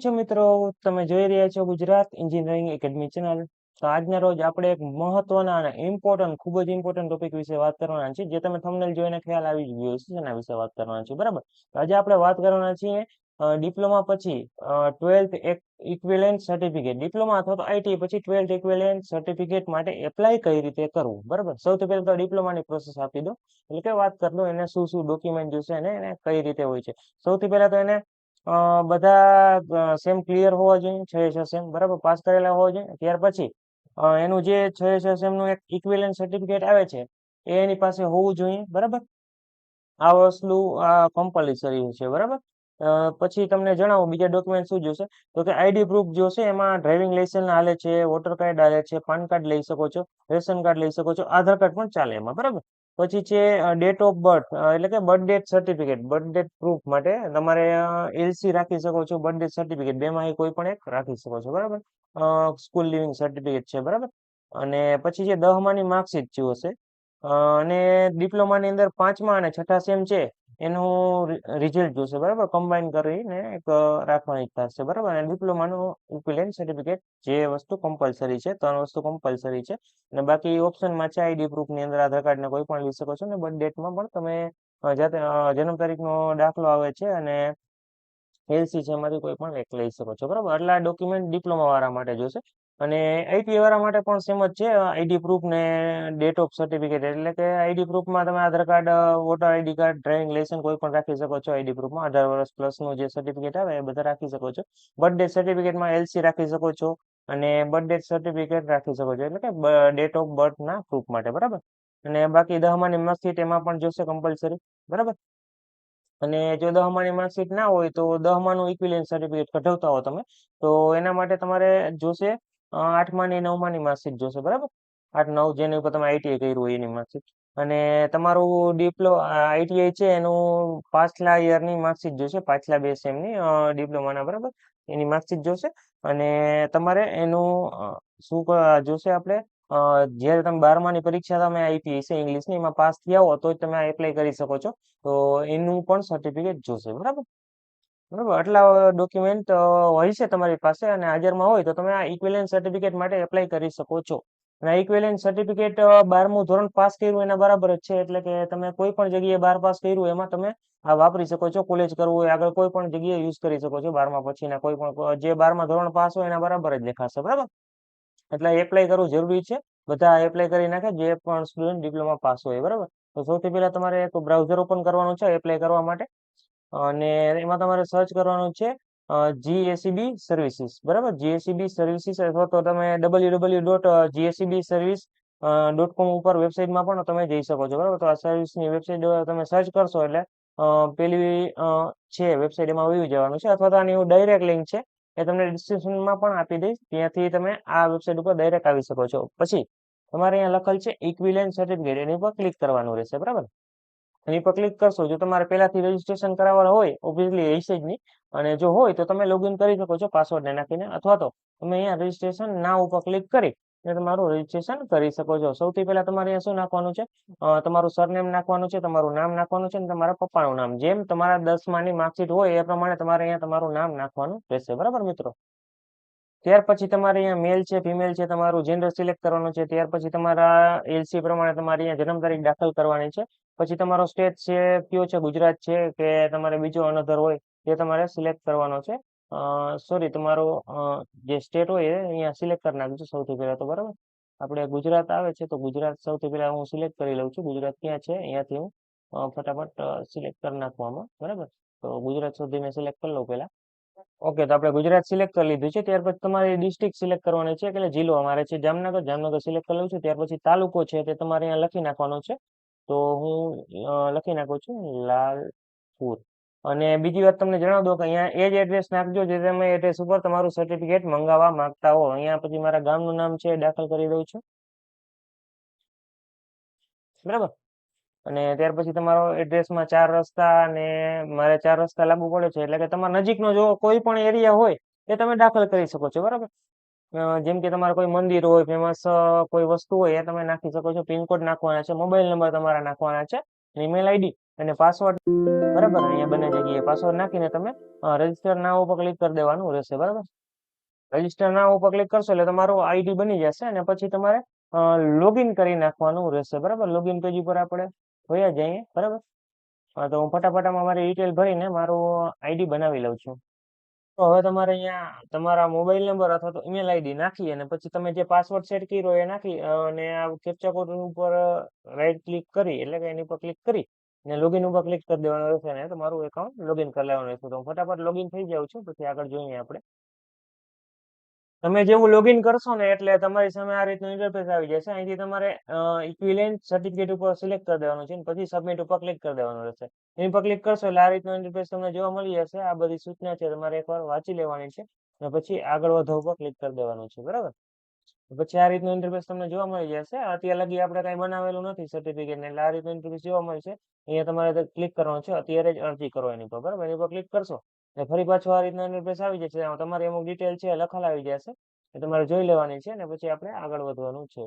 કેમ મિત્રો? તમે જોઈ રહ્યા છો ગુજરાત એન્જિનિયરિંગ એકેડમી ચેનલ તો આજના રોજ આપણે એક મહત્વના અને ઇમ્પોર્ટન્ટ ખૂબ જ ઇમ્પોર્ટન્ટ ટોપિક વિશે વાત કરવાના છે જે તમે થંબનેલ જોઈને ખ્યાલ આવી ગયો છે એના વિશે વાત કરવાના છે બરાબર? આજે આપણે વાત કરવાના છીએ ડિપ્લોમા પછી ટ્વેલ્થ ઇક્વિલેન્ટ સર્ટિફિકેટ ડિપ્લોમા અથવા તો આઈટી પછી ટ્વેલ્થ ઇક્વિલેન્ટ સર્ટિફિકેટ માટે એપ્લાય કઈ રીતે કરવું, બરાબર? સૌથી પહેલા તો ડિપ્લોમાની પ્રોસેસ આપી દો. એટલે કે વાત કરી દો એને શું શું ડોક્યુમેન્ટ જોશે અને એને કઈ રીતે હોય છે. સૌથી પહેલા તો એને બધા સેમ ક્લિયર હોવા જોઈએ, છ છ સેમ બરાબર? પાસ કરેલા હોવા જોઈએ. ત્યાર પછી એનું જે છ છ સેમનું એક ઇક્વિલેન્ટ સર્ટિફિકેટ આવે છે, એ એની પાસે હોવું જોઈએ, બરાબર? આ વસ્તુ, આ કમ્પલસરી છે, બરાબર? પછી તમને જણાવું, બીજા ડોક્યુમેન્ટ શું જોશે? તો કે આઈડી પ્રૂફ જોશે, એમાં ડ્રાઇવિંગ લાઇસન્સ હાલે છે વોટર કાર્ડ હાલે છે, પાન કાર્ડ લઈ શકો છો, રેશન કાર્ડ લઈ શકો છો, આધાર કાર્ડ પણ ચાલે એમાં, બરાબર? પછી છે ડેટ ઓફ બર્થ એટલે કે birth date certificate birth date proof માટે તમારે એલસી રાખી શકો છો બર્થ ડેટ સર્ટિફિકેટ બેમાંથી કોઈ પણ એક રાખી શકો છો, બરાબર? સ્કૂલ લિવિંગ સર્ટિફિકેટ છે, બરાબર? અને પછી જે દહમાની માર્કશીટ જે હશે અને ડિપ્લોમાની અંદર પાંચમા અને છઠ્ઠા સેમ છે એનું રિઝલ્ટ જોશે, બરાબર? કમ્બાઈન કરીને એક રાખવાની થશે બરાબર? અને ડિપ્લોમાનું ઇક્વિલેન્ટ સર્ટિફિકેટ જે વસ્તુ કમ્પલસરી છે, ત્રણ વસ્તુ કમ્પલસરી છે. અને બાકી ઓપ્શનમાં છે આઈડી પ્રૂફની અંદર આધાર કાર્ડને કોઈ પણ લઈ શકો છો. અને બર્થ ડેટમાં પણ તમે જાતે જન્મ તારીખનો દાખલો આવે છે અને એલસી છે એમાંથી કોઈ પણ એક લઈ શકો છો, બરાબર? એટલે આ ડોક્યુમેન્ટ ડિપ્લોમા વાળા માટે જોશે. અને આઈટી વાળા માટે પણ સેમ જ છે. આઈડી પ્રૂફ ને ડેટ ઓફ સર્ટિફિકેટ એટલે કે આઈડી પ્રૂફમાં તમે Aadhaar card voter ID card driving licence કોઈ પણ રાખી શકો છો આઈડી પ્રૂફમાં અઢાર વર્ષ પ્લસનું જે સર્ટિફિકેટ આવે એ બધા રાખી શકો છો. બર્થ ડેટ સર્ટિફિકેટમાં એલસી રાખી શકો છો અને બર્થ ડેટ સર્ટિફિકેટ રાખી શકો છો. એટલે કે ડેટ ઓફ બર્થના પ્રૂફ માટે, બરાબર? અને બાકી દહમાની માર્કશીટ એમાં પણ જોશે કમ્પલસરી બરાબર? અને જો દહમાની માર્કશીટ ના હોય તો દહમાનું ઇક્વિલિયન સર્ટિફિકેટ કઢાવતા હો તમે. તો એના માટે તમારે જોશે આઠમાની નવમાની માર્કશીટ જોશે, બરાબર? આઠ, નવ જેની ઉપર તમે આઈટીઆઈ કર્યું હોય એની માર્કશીટ. અને તમારું ડિપ્લો આઈટીઆઈ છે એનું પાછલા યરની માર્કશીટ જોશે, પાછલા બે સેમની ડિપ્લોમાના, બરાબર? એની માર્કશીટ જોશે. અને તમારે એનું શું જોશે આપણે? જ્યારે તમે બારમાની પરીક્ષા તમે આપી હશે ઇંગ્લિશની એમાં પાસ થયા હો, તો જ તમે એપ્લાય કરી શકો છો. તો એનું પણ સર્ટિફિકેટ જોશે, બરાબર? બરાબર. આટલા ડોક્યુમેન્ટ હોય છે તમારી પાસે અને હાજરમાં હોય તો તમે આ ઇક્વેલન્સ સર્ટિફિકેટ માટે એપ્લાય કરી શકો છો. અને ઇક્વેલન્સ સર્ટિફિકેટ બારમું ધોરણ પાસ કર્યું એના બરાબર જ છે. એટલે કે તમે કોઈ પણ જગ્યાએ બાર પાસ કર્યું એમાં તમે આ વાપરી શકો છો કોલેજ કરવું હોય, આગળ કોઈ પણ જગ્યાએ યુઝ કરી શકો છો, બારમા પછીના કોઈ પણ જે બારમા ધોરણ પાસ હોય એના બરાબર જ દેખાશે. બરાબર? એટલે એપ્લાય કરવું જરૂરી છે. બધા એપ્લાય કરી નાખે, જે પણ સ્ટુડન્ટ ડિપ્લોમા પાસ હોય. બરાબર? તો સૌથી પહેલા તમારે એક બ્રાઉઝર ઓપન કરવાનું છે એપ્લાય કરવા માટે. અને એમાં તમારે સર્ચ કરવાનું છે જીએસીબી સર્વિસીસ બરાબર? જીએસીબી સર્વિસીસ અથવા તો તમે W W dot GACB service dot com ઉપર વેબસાઇટમાં પણ તમે જઈ શકો છો. બરાબર? તો આ સર્વિસની વેબસાઇટ તમે સર્ચ કરશો એટલે પેલી છે વેબસાઇટ એમાં વયું જવાનું છે. અથવા તો આની ડાયરેક્ટ લિંક છે, એ તમને ડિસ્ક્રિપ્શનમાં પણ આપી દઈશ. ત્યાંથી તમે આ વેબસાઇટ ઉપર ડાયરેક્ટ આવી શકો છો. પછી, તમારે અહીંયા લખેલ છે ઇક્વિલેન્ટ સર્ટિફિકેટ એની ઉપર ક્લિક કરવાનું રહેશે. બરાબર? એની પર ક્લિક કરશો, જો તમારે પહેલાથી રજીસ્ટ્રેશન કરાવવા હોય ઓબ્વિયસલી હશે જ નહીં. અને જો હોય તો તમે લોગિન કરી શકો છો પાસવર્ડને નાખીને, અથવા તો તમે અહીંયા રજીસ્ટ્રેશન ના ઉપર ક્લિક કરી અને તમારું રજીસ્ટ્રેશન કરી શકો છો. સૌથી પહેલા તમારે અહીંયા શું નાખવાનું છે? તમારું સરનેમ નાખવાનું છે, તમારું નામ નાખવાનું છે અને તમારા પપ્પાનું નામ. જેમ તમારા દસમાની માર્કશીટ હોય એ પ્રમાણે તમારે અહીંયા તમારું નામ નાખવાનું રહેશે. બરાબર મિત્રો? ત્યાર પછી તમારે અહીંયા મેલ છે ફિમેલ છે, તમારું જેન્ડર સિલેક્ટ કરવાનું છે, ત્યાર પછી તમારા એલસી પ્રમાણે તમારી અહીંયા જન્મ તારીખ દાખલ કરવાની છે, પછી તમારો સ્ટેટ છે, કયો છે, ગુજરાત છે, કે તમારે બીજો અનધર હોય તે તમારે સિલેક્ટ કરવાનો છે. સોરી તમારો જે સ્ટેટ હોય અહીંયા સિલેક્ટ કરી નાખજો સૌથી પહેલા તો, બરાબર? આપણે ગુજરાત આવે છે, તો ગુજરાત સૌથી પહેલા હું સિલેક્ટ કરી લઉં છું. ગુજરાત ક્યાં છે? અહીંયાથી હું ફટાફટ સિલેક્ટ કરી નાખવામાં, બરાબર? તો ગુજરાત સુધી મેં સિલેક્ટ કરી લઉં પહેલા. ઓકે, તો આપણે ગુજરાત સિલેક્ટ કરી લીધું છે. ત્યાર પછી તમારે ડિસ્ટ્રિક્ટ સિલેક્ટ કરવાની છે, એટલે જિલ્લો અમારે છે જામનગર. જામનગર સિલેક્ટ કરેલું છે. ત્યાર પછી તાલુકો છે, તે તમારે અહીંયા લખી નાખવાનો છે. તો હું લખી નાખું છું લાલપુર. અને બીજી વાત તમને જણાવી દો કે અહીંયા એ જ એડ્રેસ નાખજો, જે તમે એડ્રેસ ઉપર તમારું સર્ટિફિકેટ મંગાવવા માંગતા હો. અહીંયા પછી મારા ગામનું નામ છે દાખલ કરી દઉં છું. બરાબર? અને ત્યાર પછી તમારો એડ્રેસમાં ચાર રસ્તા અને મારે ચાર રસ્તા લાગુ પડે છે, એટલે કે તમારા નજીકનો જો કોઈ પણ એરિયા હોય, એ તમે દાખલ કરી શકો છો, બરાબર? જેમ કે તમારે કોઈ મંદિર હોય ફેમસ કોઈ વસ્તુ હોય, એ તમે નાખી શકો છો પિનકોડ નાખવાના છે, મોબાઈલ નંબર તમારા નાખવાના છે ઈમેલ આઈડી અને પાસવર્ડ બરાબર? અહીંયા બંને જગ્યાએ પાસવર્ડ નાખીને તમે રજિસ્ટર ના ઉપર ક્લિક કરી દેવાનું રહેશે, બરાબર? રજિસ્ટર ના ઉપર ક્લિક કરશો એટલે તમારું આઈડી બની જશે અને પછી તમારે લોગિન કરી નાખવાનું રહેશે, બરાબર? લોગિન પેજ ઉપર આપણે વયા જઈએ બરાબર? હા, તો હું ફટાફટ આમાં મારી ડિટેલ ભરીને મારું આઈડી બનાવી લઉં છું. તો હવે તમારે અહીંયા તમારા મોબાઈલ નંબર અથવા તો ઈમેલ આઈડી નાખી અને પછી તમે જે પાસવર્ડ સેટ કર્યો એ નાખી અને આ કેપ્ચા કોડ ઉપર રાઈટ ક્લિક કરી, એટલે કે એની પર ક્લિક કરી અને લોગિન ઉપર ક્લિક કરી દેવાનું રહેશે અને તમારું એકાઉન્ટ લોગિન કરી લેવાનું રહેશે. તો હું ફટાફટ લોગિન થઈ જાઉં છું, પછી આગળ જોઈએ આપણે. તમે જેવું લોગિન કરશો ને એટલે તમારી સામે આ રીતનું ઇન્ટરફેસ આવી જશે. અહીંથી તમારે ઇક્વિલેન્ટ સર્ટિફિકેટ ઉપર સિલેક્ટ કરી દેવાનું છે પછી સબમિટ ઉપર ક્લિક કરી દેવાનું રહેશે. એની પર ક્લિક કરશો એટલે આ રીતનું ઇન્ટરફેસ તમને જોવા મળી જશે. આ બધી સૂચના છે, તમારે એકવાર વાંચી લેવાની છે અને પછી આગળ વધો ઉપર ક્લિક કરી દેવાનું છે, બરાબર? પછી આ રીતનું ઇન્ટરફેસ તમને જોવા મળી જશે. અત્યારે લગી આપણે કઈ બનાવેલું નથી સર્ટિફિકેટ એટલે આ રીતનું ઇન્ટરફેસ જોવા મળશે. અહીંયા તમારે ક્લિક કરવાનું છે, અત્યારે જ અરજી કરો એની પર બરાબર? એની પર ક્લિક કરશો એટલે ફરી પાછું આ રીતના ઇન્ટરફેસ આવી જશે. આમાં તમારી અમુક ડિટેલ છે લખાલ આવી જશે. એ તમારે જોઈ લેવાની છે અને પછી આપણે આગળ વધવાનું છે.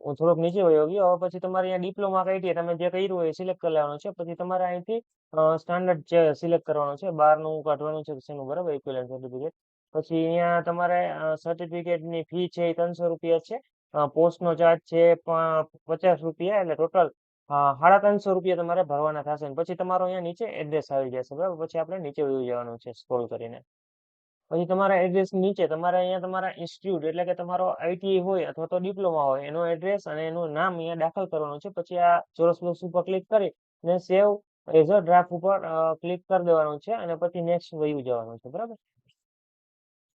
હું થોડોક નીચે વયો ગયો. હવે પછી તમારે અહીંયા ડિપ્લોમા કઈ તમે જે કર્યું હોય એ સિલેક્ટ કરી લેવાનું છે. પછી તમારે અહીંથી સ્ટાન્ડર્ડ જે સિલેક્ટ કરવાનું છે, બારનું કાઢવાનું છે, શેનું, બરાબર? ઇક્વિલેન્ટ સર્ટિફિકેટ પછી અહીંયા તમારે સર્ટિફિકેટની ફી છે એ ત્રણસો રૂપિયા છે. પોસ્ટનો ચાર્જ છે પચાસ રૂપિયા એટલે ટોટલ સાડા ત્રણસો રૂપિયા તમારે ભરવાના થશે પછી તમારો અહીંયા નીચે એડ્રેસ આવી જશે, બરાબર? પછી આપણે નીચે વયું જવાનું છે સ્ક્રોલ કરીને. પછી તમારા એડ્રેસ નીચે, તમારે અહીંયા તમારા ઇન્સ્ટિટ્યૂટ એટલે કે તમારો આઈટીઆઈ હોય અથવા તો ડિપ્લોમા હોય, એનો એડ્રેસ અને એનું નામ અહીંયા દાખલ કરવાનું છે. પછી આ ચોરસ બોક્સ ઉપર ક્લિક કરી અને સેવ એઝ અ ડ્રાફ્ટ ઉપર ક્લિક કરી દેવાનું છે અને પછી નેક્સ્ટ વયું જવાનું છે, બરાબર?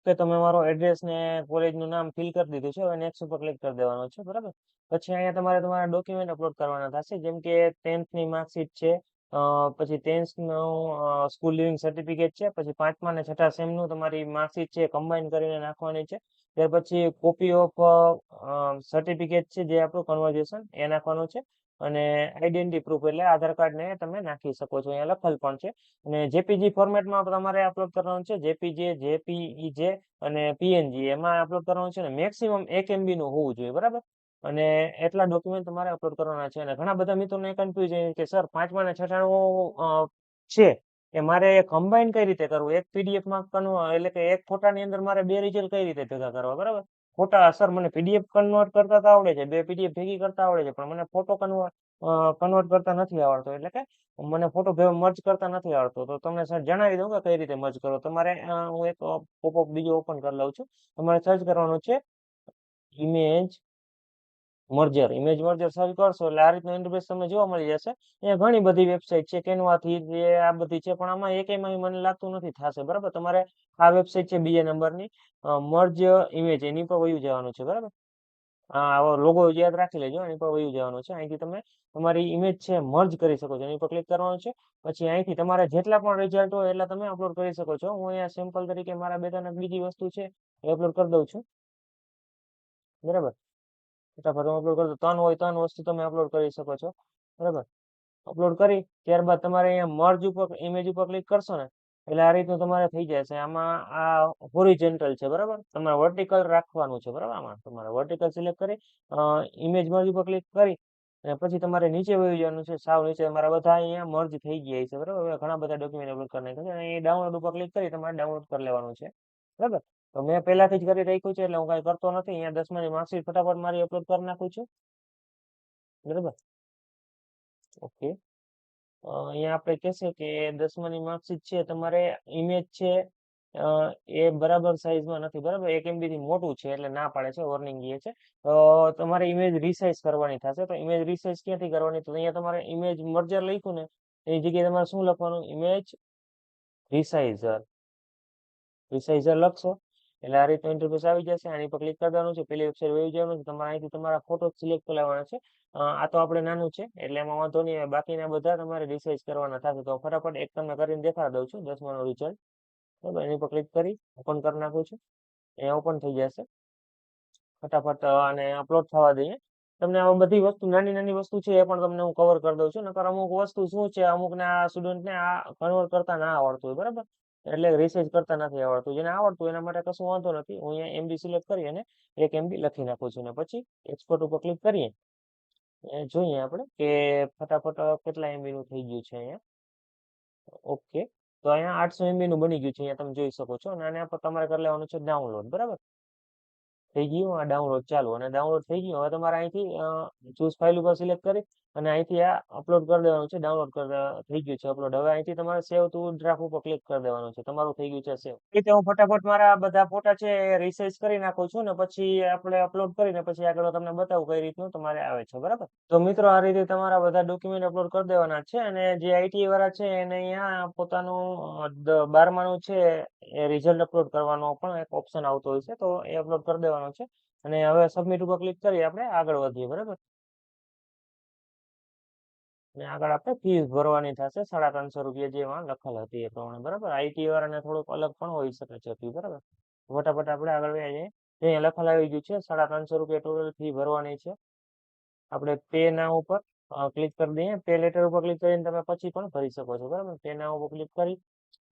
કે તમે મારો એડ્રેસ ને કોલેજનું નામ ફિલ કરી દીધું છે, હવે નેક્સ્ટ ઉપર ક્લિક કરી દેવાનો છે, બરાબર? પછી અહીંયા તમારે તમારા ડોક્યુમેન્ટ અપલોડ કરવાના થશે, જેમ કે ટેન્થની માર્કશીટ છે પછી ટેન્થનું સ્કૂલ લિવિંગ સર્ટિફિકેટ છે, પછી પાંચમા અને છઠ્ઠા સેમનું તમારી માર્કશીટ છે કમ્બાઈન કરીને નાખવાની છે, ત્યાર પછી કોપી ઓફ સર્ટિફિકેટ છે જે આપણું કન્વર્ઝેશન એ નાખવાનું છે અને આઈડેન્ટિટી પ્રૂફ એટલે આધાર કાર્ડ ને તમે નાખી શકો છો. અહીંયા લખેલ પણ છે. અને જેપીજી ફોર્મેટમાં તમારે અપલોડ કરવાનું છે. જેપીજે જેપીઈજે અને પીએનજી એમાં અપલોડ કરવાનું છે ને મેક્સિમમ એક એમબી નું હોવું જોઈએ, બરાબર? અને એટલા ડોક્યુમેન્ટ તમારે અપલોડ કરવાના છે. અને ઘણા બધા મિત્રોને કન્ફ્યુઝન કે, સર, પાંચમા અને છઠ્ઠાનું છે? એ મારે કમ્બાઈન કઈ રીતે કરવું? એક પીડીએફમાં કન્વર્ટ, એટલે કે એક ફોટાની અંદર મારે બે રિઝલ્ટ કઈ રીતે ભેગા કરવા? બરાબર? ફોટા સર મને પીડીએફ કન્વર્ટ કરતા તો આવડે છે. બે પીડીએફ ભેગી કરતા આવડે છે, પણ મને ફોટો કન્વર્ટ કન્વર્ટ કરતા નથી આવડતો. એટલે કે મને ફોટો મર્જ કરતા નથી આવડતો. તો તમને સર જણાવી દઉં કે કઈ રીતે મર્જ કરો? તમારે હું એક પોપઅપ બીજો ઓપન કરી લઉં છું. તમારે સર્ચ કરવાનું છે image merger image merger search કરશો એટલે આ રીતનું ઇન્ટરફેસ તમને જોવા મળી જશે. અહીંયા ઘણી બધી વેબસાઇટ છે, કેનવાથી જે આ બધી છે, પણ આમાં એકેયમાં મને લાગતું નથી, થશે, બરાબર? તમારે આ વેબસાઇટ છે બીજા નંબરની મર્જ ઇમેજ એની પર વયું જવાનું છે, બરાબર? આવો લોગો યાદ રાખી લેજો, એની પર વયું જવાનું છે. અહીંથી તમે તમારી ઇમેજ છે મર્જ કરી શકો છો. એની પર ક્લિક કરવાનું છે. પછી અહીંથી તમારે જેટલા પણ રિઝલ્ટ હોય એટલા તમે અપલોડ કરી શકો છો. હું અહીંયા સેમ્પલ તરીકે મારા બે ત્રણ બીજી વસ્તુ છે, એ અપલોડ કરી દઉં છું. બરાબર? ફટાફટ હું અપલોડ કરતો ત્રણ હોય, ત્રણ વસ્તુ તમે અપલોડ કરી શકો છો. બરાબર? અપલોડ કરી, ત્યારબાદ તમારે અહીંયા મર્જ ઉપર ઇમેજ ઉપર ક્લિક કરશો ને, એટલે આ રીતનું તમારે થઈ જશે આમાં આ હોરિજેન્ટલ છે, બરાબર? તમારે વર્ટિકલ રાખવાનું છે, બરાબર? આમાં તમારે વર્ટિકલ સિલેક્ટ કરી ઇમેજ મર્જ ઉપર ક્લિક કરી, અને પછી તમારે નીચે વહી જવાનું છે, સાવ નીચે. તમારા બધા અહીંયા મર્જ થઈ ગયા છે, બરાબર? ઘણા બધા ડોક્યુમેન્ટ અપલોડ કરી નાખ્યા છે. અને એ ડાઉનલોડ ઉપર ક્લિક કરી, તમારે ડાઉનલોડ કરી લેવાનું છે. બરાબર? તો મેં પહેલાથી જ કરી રાખ્યું છે એટલે હું કાંઈ કરતો નથી. અહીંયા દસમાની માર્કશીટ ફટાફટ મારી અપલોડ કરી નાખું છું. બરાબર? ઓકે. અહીંયા આપણે કહેશે કે દસમાની માર્કશીટ છે, તમારે ઇમેજ છે એ બરાબર સાઈઝમાં નથી, બરાબર? એક એમબી થી મોટું છે એટલે ના પાડે છે વોર્નિંગ એ છે. તો તમારે ઇમેજ રિસાઇઝ કરવાની થશે. તો ઇમેજ રિસાઇઝ ક્યાંથી કરવાની? તો અહીંયા તમારે ઇમેજ મર્જર લખ્યું ને એની જગ્યાએ તમારે શું લખવાનું? ઇમેજ રિસાઇઝર રિસાઇઝર લખશો. એટલે આ રીતનું ઇન્ટરફેસ આવી જશે. આની પર ક્લિક કરવાનું છે. પેલી વેબસાઇટ વહી જવાનું છે. તમારે અહીંથી તમારા ફોટો સિલેક્ટ કરવાના છે. આ તો આપણે નાનું છે, એટલે એમાં વાંધો નહીં. બાકીના બધા તમારે ડિસાઇઝ કરવાના થશે. તો ફટાફટ એક તમને કરીને દેખાડી દઉં છું. દસમાનું રિઝલ્ટ બરાબર? એની પર ક્લિક કરી ઓપન કરી નાખું છું. એ ઓપન થઈ જશે. ફટાફટ આને અપલોડ થવા દઈએ. તમને આ બધી વસ્તુ, નાની નાની વસ્તુ છે એ પણ તમને હું કવર કરી દઉં છું. નકર અમુક વસ્તુ શું છે? અમુકને આ સ્ટુડન્ટને આ કન્વર્ટ કરતા ના આવડતું હોય. બરાબર? એટલે રિસર્ચ કરતા નથી આવડતું. જેને આવડતું એના માટે કશું વાંધો નથી. હું અહીંયા એમબી સિલેક્ટ કરી અને એક એમબી લખી નાખું છું. અને પછી એક્સપોર્ટ ઉપર ક્લિક કરીએ. જોઈએ આપણે કે ફટાફટ કેટલા એમબી નું થઈ ગયું છે અહીંયા. ઓકે તો અહીંયા આઠસો એમબી નું બની ગયું છે. અહીંયા તમે જોઈ શકો છો. અને આને આપણે તમારે કરી લેવાનું છે ડાઉનલોડ બરાબર? થઈ ગયું આ ડાઉનલોડ ચાલુ. અને ડાઉનલોડ થઈ ગયું, હવે તમારે અહીંથી ચૂઝ ફાઇલ ઉપર સિલેક્ટ કરી અને અહીંથી આ અપલોડ કરી દેવાનું છે ડાઉનલોડ થઈ ગયું છે અપલોડ હવે અહીંથી તમારે સેવ ટુ ડ્રાફ્ટ ઉપર ક્લિક કરી દેવાનું છે. તમારું થઈ ગયું છે સેવ રીતે હું ફટાફટ મારા બધા ફોટા છે એ રિસાઇઝ કરી નાખું છું ને પછી આપણે અપલોડ કરીને પછી આગળ તમને બતાવું કઈ રીતનું તમારે આવે છે, બરાબર? તો મિત્રો આ રીતે તમારા બધા ડોક્યુમેન્ટ અપલોડ કરી દેવાના છે અને જે આઈટી વાળા છે એને અહીંયા પોતાનું બારમાનું છે એ રિઝલ્ટ અપલોડ કરવાનો પણ એક ઓપ્શન આવતો હોય છે. તો એ અપલોડ કરી દેવાનો છે. અને હવે સબમિટ ઉપર ક્લિક કરી આપણે, આગળ વધીએ, બરાબર? અને આગળ આપણે ફીસ ભરવાની થશે, સાડા ત્રણસો રૂપિયા જેમાં લખેલ હતી એ પ્રમાણે, બરાબર? આઈટી વાળાને થોડુંક અલગ પણ હોઈ શકે છે ફી બરાબર? ફટાફટ આપણે આગળ વ્યા અહીંયા લખેલ આવી ગયું છે, સાડા ત્રણસો રૂપિયા ટોટલ ફી ભરવાની છે. આપણે પે ના ઉપર ક્લિક કરી દઈએ. પે લેટર ઉપર ક્લિક કરીને તમે પછી પણ ભરી શકો છો, બરાબર? પે ના ઉપર ક્લિક કરી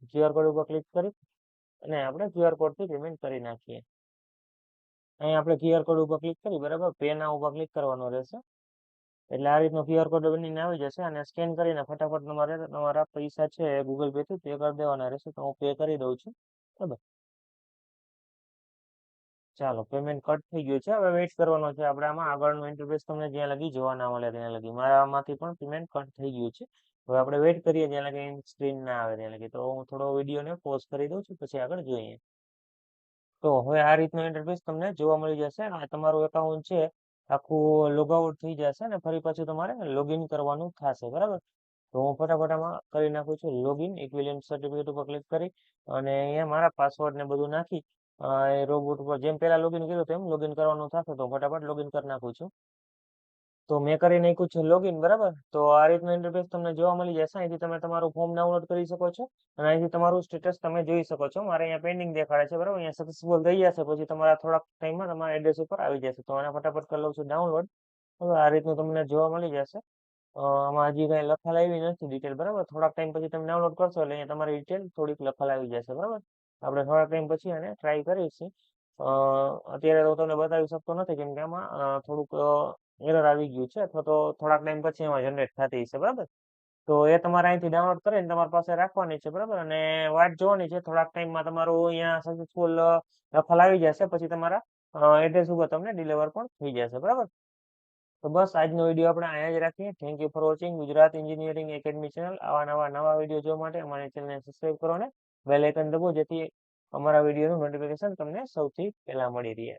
ક્યુઆર કોડ ઉપર ક્લિક કરી, અને આપણે ક્યુઆર કોડથી પેમેન્ટ કરી નાખીએ. અહીંયા આપણે ક્યુઆર કોડ ઉપર ક્લિક કરી, બરાબર? પે ના ઉપર ક્લિક કરવાનો રહેશે. એટલે આ રીતનો ક્યુઆર કોડ બનીને આવી જશે અને સ્કેન કરીને ફટાફટ તમારે તમારા પૈસા છે ગૂગલ પે થી પે કરી દેવાના રહેશે. તો હું પે કરી દઉં છું. બરાબર? ચાલો પેમેન્ટ કટ થઈ ગયું છે. હવે વેઇટ કરવાનો છે આપણે આમાં. આગળનું ઇન્ટરફેસ તમને જ્યાં લગી જોવા ના મળે ત્યાં લગી. મારામાંથી પણ પેમેન્ટ કટ થઈ ગયું છે. હવે આપણે વેઇટ કરીએ જ્યાં લગી સ્ક્રીન ના આવે ત્યાં લગી. તો હું થોડો વિડીયોને પોઝ કરી દઉં છું, પછી આગળ જોઈએ. તો હવે આ રીતનું ઇન્ટરફેસ તમને જોવા મળી જશે આ તમારું એકાઉન્ટ છે, આખું લોગઆઉટ થઈ જશે અને ફરી પાછું તમારે લોગિન કરવાનું થશે, બરાબર? તો હું ફટાફટ આમાં કરી નાખું છું લોગિન ઇક્વિલિયન સર્ટિફિકેટ ઉપર ક્લિક કરી અને અહીંયા મારા પાસવર્ડ ને બધું નાખી એ રોબોટ ઉપર જેમ પહેલા લોગિન કર્યું તેમ લોગિન કરવાનું થશે, તો ફટાફટ લોગિન કરી નાખું છું. તો મેં કરી નાખ્યું છે લોગિન બરાબર? તો આ રીતનું ઇન્ટરફેસ તમને જોવા મળી જશે. અહીંથી તમે તમારું ફોર્મ ડાઉનલોડ કરી શકો છો અને અહીંથી તમારું સ્ટેટસ તમે જોઈ શકો છો. મારે અહીંયા પેન્ડિંગ દેખાડે છે, બરાબર? અહીંયા સક્સેસફુલ થઈ જશે પછી તમારા થોડાક ટાઈમમાં તમારા એડ્રેસ ઉપર આવી જશે. તો આને ફટાફટ કરી લઉં છું ડાઉનલોડ હવે આ રીતનું તમને જોવા મળી જશે. આમાં હજી કઈ લખાલ આવી નથી ડિટેલ બરાબર? થોડાક ટાઈમ પછી તમે ડાઉનલોડ કરશો એટલે અહીંયા તમારી ડિટેલ થોડીક લખાલ આવી જશે, બરાબર? આપણે થોડાક ટાઈમ પછી આને ટ્રાય કરીશું. અત્યારે તો તમને બતાવી શકતો નથી કેમ કે આમાં થોડુંક એરર આવી ગયું છે, અથવા તો થોડાક ટાઈમ પછી એમાં જનરેટ થતી હશે, બરાબર? તો એ તમારે અહીંથી ડાઉનલોડ કરીને તમારી પાસે રાખવાની છે, બરાબર? અને વાટ જોવાની છે, થોડાક ટાઈમમાં તમારું અહીંયા સક્સેસફુલ લખાલ આવી જશે, પછી તમારા એડ્રેસ ઉપર તમને ડિલિવર પણ થઈ જશે, બરાબર? તો બસ, આજનો વીડિયો આપણે અહીંયા જ રાખીએ. Thank you for watching Gujarat engineering academy channel આવા નવા નવા વીડિયો જોવા માટે અમારી ચેનલને સબસ્ક્રાઈબ કરો ને બેલ આઇકન દબો જેથી અમારા વિડીયોનું નોટિફિકેશન તમને સૌથી પહેલાં મળી રહે.